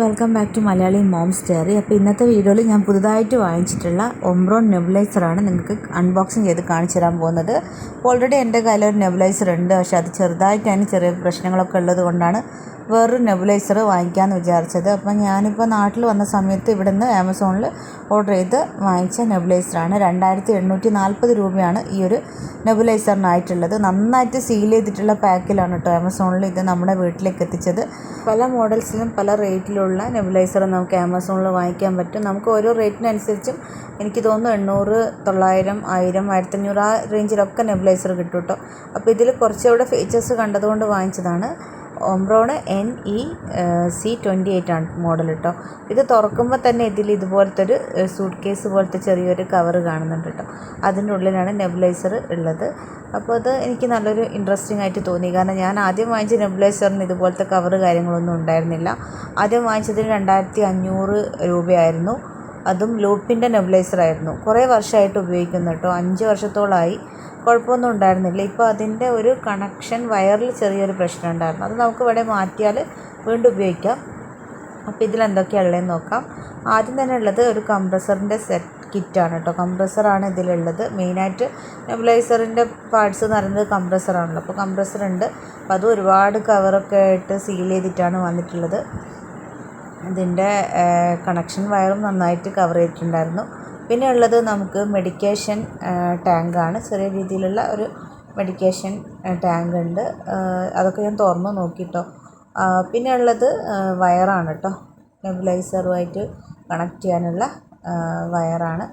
Welcome back to Malayali moms diary. അപ്പോൾ ഇന്നത്തെ വീഡിയോയിൽ ഞാൻ പുതുതായിട്ട് വാങ്ങിച്ചിട്ടുള്ള ഒംബ്രോൺ നെബുലൈസറാണ് നിങ്ങൾക്ക് അൺബോക്സിങ് ചെയ്ത് കാണിച്ചു തരാൻ പോകുന്നത്. ഓൾറെഡി എന്റെ കയ്യിൽ ഒരു നെബുലൈസർ ഉണ്ട്. പക്ഷേ അത് ചെറുതായിട്ട് അതിന് ചെറിയ പ്രശ്നങ്ങളൊക്കെ ഉള്ളത് കൊണ്ടാണ് വേറൊരു നെബുലൈസർ വാങ്ങിക്കാമെന്ന് വിചാരിച്ചത്. അപ്പം ഞാനിപ്പോൾ നാട്ടിൽ വന്ന സമയത്ത് ഇവിടെ നിന്ന് ആമസോണിൽ ഓർഡർ ചെയ്ത് വാങ്ങിച്ച നെബുലൈസറാണ്. രണ്ടായിരത്തി എണ്ണൂറ്റി നാൽപ്പത് രൂപയാണ് ഈ ഒരു നെബുലൈസറിനായിട്ടുള്ളത്. നന്നായിട്ട് സീൽ ചെയ്തിട്ടുള്ള പാക്കിലാണ് കേട്ടോ ആമസോണിൽ ഇത് നമ്മുടെ വീട്ടിലേക്ക് എത്തിച്ചത്. പല മോഡൽസിലും പല റേറ്റിലുള്ള നെബുലൈസർ നമുക്ക് ആമസോണിൽ വാങ്ങിക്കാൻ പറ്റും. നമുക്ക് ഓരോ റേറ്റിനനുസരിച്ചും എനിക്ക് തോന്നുന്നു എണ്ണൂറ് തൊള്ളായിരം ആയിരം ആയിരത്തഞ്ഞൂറ് ആ റേഞ്ചിലൊക്കെ നെബുലൈസർ കിട്ടും കേട്ടോ. അപ്പോൾ ഇതിൽ കുറച്ചുകൂടെ ഫീച്ചേഴ്സ് കണ്ടതുകൊണ്ട് വാങ്ങിച്ചതാണ്. Omron N E C twenty eight ആണ് മോഡൽ കേട്ടോ ഇത് തുറക്കുമ്പോൾ തന്നെ ഇതിൽ ഇതുപോലത്തെ ഒരു സൂട്ട് കേസ് പോലത്തെ ചെറിയൊരു കവർ കാണുന്നുണ്ട് കേട്ടോ അതിന്റെ ഉള്ളിലാണ് നെബുലൈസർ ഉള്ളത്. അപ്പോൾ അത് എനിക്ക് നല്ലൊരു ഇൻട്രസ്റ്റിംഗ് ആയിട്ട് തോന്നി. കാരണം ഞാൻ ആദ്യം വാങ്ങിച്ച നെബുലൈസറിന് ഇതുപോലത്തെ കവർ കാര്യങ്ങളൊന്നും ഉണ്ടായിരുന്നില്ല. ആദ്യം വാങ്ങിച്ചതിന് രണ്ടായിരത്തി അഞ്ഞൂറ് രൂപയായിരുന്നു. അതും ലൂപ്പിന്റെ നെബുലൈസർ ആയിരുന്നു. കുറേ വർഷമായിട്ട് ഉപയോഗിക്കുന്നു കേട്ടോ. അഞ്ച് വർഷത്തോളമായി. കുഴപ്പമൊന്നും ഉണ്ടായിരുന്നില്ല. ഇപ്പോൾ അതിന്റെ ഒരു കണക്ഷൻ വയറിൽ ചെറിയൊരു പ്രശ്നം ഉണ്ടായിരുന്നു. അത് നമുക്ക് ഇവിടെ മാറ്റിയാൽ വീണ്ടും ഉപയോഗിക്കാം. അപ്പോൾ ഇതിലെന്തൊക്കെയാണ് നോക്കാം. ആദ്യം തന്നെ ഉള്ളത് ഒരു കംപ്രസറിന്റെ സെറ്റ് കിറ്റാണ് കേട്ടോ. കംപ്രസറാണ് ഇതിലുള്ളത്. മെയിനായിട്ട് നെബുലൈസറിന്റെ പാർട്സ് എന്ന് പറയുന്നത് കംപ്രസറാണല്ലോ അപ്പോൾ കംപ്രസർ ഉണ്ട്. അപ്പോൾ അത് ഒരുപാട് കവറൊക്കെ ആയിട്ട് സീൽ ചെയ്തിട്ടാണ് വന്നിട്ടുള്ളത്. ഇതിന്റെ കണക്ഷൻ വയറും നന്നായിട്ട് കവർ ചെയ്തിട്ടുണ്ടായിരുന്നു. പിന്നെ ഉള്ളത് നമുക്ക് മെഡിക്കേഷൻ ടാങ്കാണ് ചെറിയ രീതിയിലുള്ള ഒരു മെഡിക്കേഷൻ ടാങ്ക് ഉണ്ട്. അതൊക്കെ ഞാൻ തുറന്ന് നോക്കിട്ടോ. പിന്നെ ഉള്ളത് വയറാണ് കേട്ടോ നെബുലൈസറുമായിട്ട് കണക്ട് ചെയ്യാനുള്ള വയറാണ്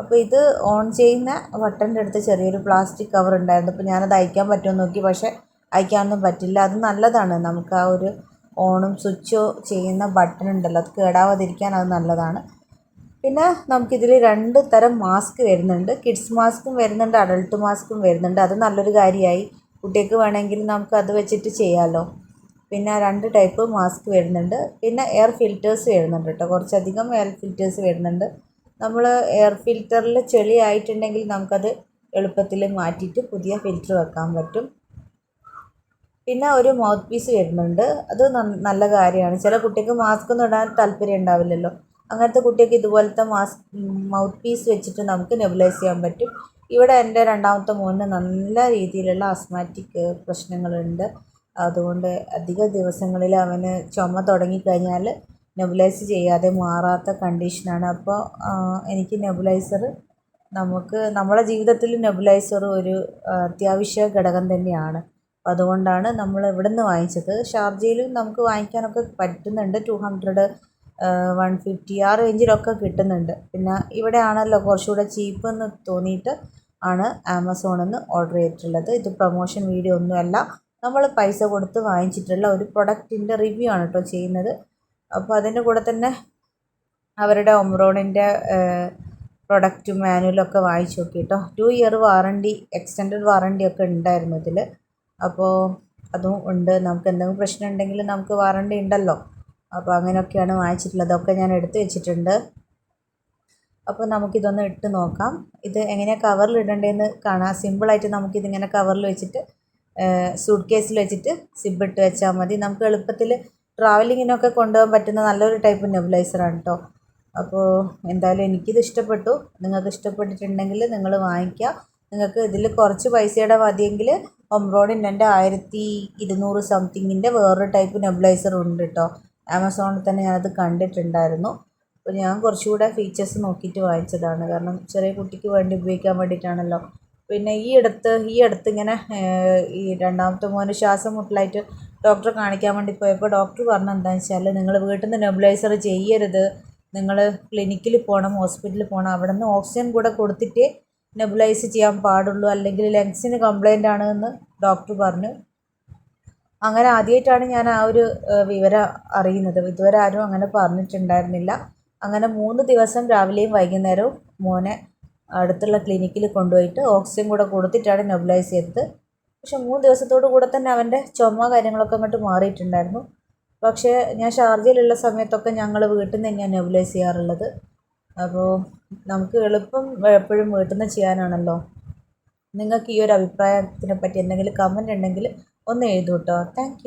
അപ്പോൾ ഇത് ഓൺ ചെയ്യുന്ന ബട്ടന്റെ അടുത്ത് ചെറിയൊരു പ്ലാസ്റ്റിക് കവർ ഉണ്ടായിരുന്നു. അപ്പോൾ ഞാനത് അയക്കാൻ പറ്റുമോ നോക്കി. പക്ഷേ അയക്കാനൊന്നും പറ്റില്ല. അത് നല്ലതാണ്. നമുക്ക് ആ ഒരു ഓണും സ്വിച്ചോ ചെയ്യുന്ന ബട്ടൺ ഉണ്ടല്ലോ അത് കേടാവാതിരിക്കാൻ അത് നല്ലതാണ്. പിന്നെ നമുക്കിതിൽ രണ്ട് തരം മാസ്ക് വരുന്നുണ്ട്. കിഡ്സ് മാസ്കും വരുന്നുണ്ട് അഡൾട്ട് മാസ്കും വരുന്നുണ്ട്. അത് നല്ലൊരു കാര്യമായി. കുട്ടികൾക്ക് വേണമെങ്കിൽ നമുക്ക് അത് വെച്ചിട്ട് ചെയ്യാമല്ലോ പിന്നെ രണ്ട് ടൈപ്പ് മാസ്ക് വരുന്നുണ്ട്. പിന്നെ എയർ ഫിൽറ്റേഴ്സ് വരുന്നുണ്ട് കേട്ടോ. കുറച്ചധികം എയർ ഫിൽറ്റേഴ്സ് വരുന്നുണ്ട്. നമ്മൾ എയർ ഫിൽറ്ററിൽ ചെളി ആയിട്ടുണ്ടെങ്കിൽ നമുക്കത് എളുപ്പത്തിൽ മാറ്റിയിട്ട് പുതിയ ഫിൽറ്റർ വെക്കാൻ പറ്റും. പിന്നെ ഒരു മൗത്ത് പീസ് വരുന്നുണ്ട്. അത് നല്ല കാര്യമാണ്. ചില കുട്ടികൾക്ക് മാസ്ക് ഒന്നും ഇടാൻ താല്പര്യം ഉണ്ടാവില്ലല്ലോ. അങ്ങനത്തെ കുട്ടിക്ക് ഇതുപോലത്തെ മാസ്ക് മൗത്ത് പീസ് വെച്ചിട്ട് നമുക്ക് നെബുലൈസ് ചെയ്യാൻ പറ്റും. ഇവിടെ എന്റെ രണ്ടാമത്തെ മോന് നല്ല രീതിയിലുള്ള അസ്മാറ്റിക് പ്രശ്നങ്ങളുണ്ട്. അതുകൊണ്ട് അധിക ദിവസങ്ങളിൽ അവന് ചുമ തുടങ്ങിക്കഴിഞ്ഞാൽ നെബുലൈസ് ചെയ്യാതെ മാറാത്ത കണ്ടീഷനാണ് അപ്പോൾ എനിക്ക് നെബുലൈസർ നമുക്ക് നമ്മുടെ ജീവിതത്തിൽ നെബുലൈസർ ഒരു അത്യാവശ്യ ഘടകം തന്നെയാണ്. അപ്പോൾ അതുകൊണ്ടാണ് നമ്മൾ ഇവിടെ നിന്ന് വാങ്ങിച്ചത്. ഷാർജയിലും നമുക്ക് വാങ്ങിക്കാനൊക്കെ പറ്റുന്നുണ്ട്. ടു ഹൺഡ്രഡ് വൺ ഫിഫ്റ്റി ആ റേഞ്ചിലൊക്കെ കിട്ടുന്നുണ്ട്. പിന്നെ ഇവിടെ ആണല്ലോ കുറച്ചുകൂടെ ചീപ്പ് എന്ന് തോന്നിയിട്ട് ആണ് ആമസോണിൽ നിന്ന് ഓർഡർ ചെയ്തിട്ടുള്ളത്. ഇത് പ്രൊമോഷൻ വീഡിയോ ഒന്നുമല്ല. നമ്മൾ പൈസ കൊടുത്ത് വാങ്ങിച്ചിട്ടുള്ള ഒരു പ്രൊഡക്റ്റിന്റെ റിവ്യൂ ആണ് കേട്ടോ ചെയ്യുന്നത്. അപ്പോൾ അതിന്റെ കൂടെ തന്നെ അവരുടെ ഒമ്രോണിന്റെ പ്രൊഡക്റ്റ് മാനുവലൊക്കെ വാങ്ങിച്ചു നോക്കി കേട്ടോ two year warranty extended warranty ഒക്കെ ഉണ്ടായിരുന്നു ഇതിൽ അപ്പോൾ അതും ഉണ്ട്. നമുക്ക് എന്തെങ്കിലും പ്രശ്നം ഉണ്ടെങ്കിൽ നമുക്ക് വാറണ്ടി ഉണ്ടല്ലോ. അപ്പോൾ അങ്ങനെയൊക്കെയാണ് വാങ്ങിച്ചിട്ടുള്ളത്. അതൊക്കെ ഞാൻ എടുത്ത് വെച്ചിട്ടുണ്ട്. അപ്പോൾ നമുക്കിതൊന്ന് ഇട്ട് നോക്കാം. ഇത് എങ്ങനെയാണ് കവറിൽ ഇടേണ്ടതെന്ന് കാണാം. സിമ്പിളായിട്ട് നമുക്കിതിങ്ങനെ കവറിൽ വെച്ചിട്ട് സൂട്ട് കേസിൽ വെച്ചിട്ട് സിബ് ഇട്ട് വെച്ചാൽ മതി. നമുക്ക് എളുപ്പത്തിൽ ട്രാവലിങ്ങിനൊക്കെ കൊണ്ടുപോകാൻ പറ്റുന്ന നല്ലൊരു ടൈപ്പ് നെബുലൈസറാണ് കേട്ടോ അപ്പോൾ എന്തായാലും എനിക്കിത് ഇഷ്ടപ്പെട്ടു. നിങ്ങൾക്ക് ഇഷ്ടപ്പെട്ടിട്ടുണ്ടെങ്കിൽ നിങ്ങൾ വാങ്ങിക്കുക. നിങ്ങൾക്ക് ഇതിൽ കുറച്ച് പൈസയുടെ മതിയെങ്കിൽ എന്റെ ആയിരത്തി ഇരുന്നൂറ് സംതിങ്ങിന്റെ വേറൊരു ടൈപ്പ് നെബുലൈസർ ഉണ്ട് കേട്ടോ ആമസോണിൽ തന്നെ ഞാനത് കണ്ടിട്ടുണ്ടായിരുന്നു. അപ്പോൾ ഞാൻ കുറച്ചുകൂടെ ഫീച്ചേഴ്സ് നോക്കിയിട്ട് വാങ്ങിച്ചതാണ്. കാരണം ചെറിയ കുട്ടിക്ക് വേണ്ടി ഉപയോഗിക്കാൻ വേണ്ടിയിട്ടാണല്ലോ. പിന്നെ ഈ അടുത്ത് ഈ അടുത്ത് ഇങ്ങനെ ഈ രണ്ടാമത്തെ മോന് ശ്വാസം മുട്ടലായിട്ട് ഡോക്ടറെ കാണിക്കാൻ വേണ്ടി പോയപ്പോൾ ഡോക്ടർ പറഞ്ഞ എന്താണെന്ന് വെച്ചാൽ നിങ്ങൾ വീട്ടിൽ നിന്ന് നെബുലൈസർ ചെയ്യരുത് നിങ്ങൾ ക്ലിനിക്കിൽ പോകണം ഹോസ്പിറ്റലിൽ പോകണം അവിടെ നിന്ന് ഓക്സിജൻ കൂടെ കൊടുത്തിട്ടേ നെബുലൈസ് ചെയ്യാൻ പാടുള്ളൂ അല്ലെങ്കിൽ ലങ്സിന് കംപ്ലൈന്റ് ആണ് എന്ന് ഡോക്ടർ പറഞ്ഞു. അങ്ങനെ ആദ്യമായിട്ടാണ് ഞാൻ ആ ഒരു വിവരം അറിയുന്നത്. ഇതുവരെ ആരും അങ്ങനെ പറഞ്ഞിട്ടുണ്ടായിരുന്നില്ല. അങ്ങനെ മൂന്ന് ദിവസം രാവിലെയും വൈകുന്നേരവും മോനെ അടുത്തുള്ള ക്ലിനിക്കിൽ കൊണ്ടുപോയിട്ട് ഓക്സിജൻ കൂടെ കൊടുത്തിട്ടാണ് നെബുലൈസ് ചെയ്തത്. പക്ഷേ മൂന്ന് ദിവസത്തോടു കൂടെ തന്നെ അവന്റെ ചുമ കാര്യങ്ങളൊക്കെ അങ്ങോട്ട് മാറിയിട്ടുണ്ടായിരുന്നു. പക്ഷേ ഞാൻ ഷാർജയിലുള്ള സമയത്തൊക്കെ ഞങ്ങൾ വീട്ടിൽ നിന്ന് തന്നെയാണ് നെബുലൈസ് ചെയ്യാറുള്ളത്. അപ്പോൾ നമുക്ക് എളുപ്പം എപ്പോഴും വീട്ടിൽ നിന്ന് ചെയ്യാനാണല്ലോ. നിങ്ങൾക്ക് ഈ ഒരു അഭിപ്രായത്തിനെ പറ്റി എന്തെങ്കിലും കമന്റ് ഉണ്ടെങ്കിൽ ഒന്ന് എഴുതൂട്ടോ. താങ്ക്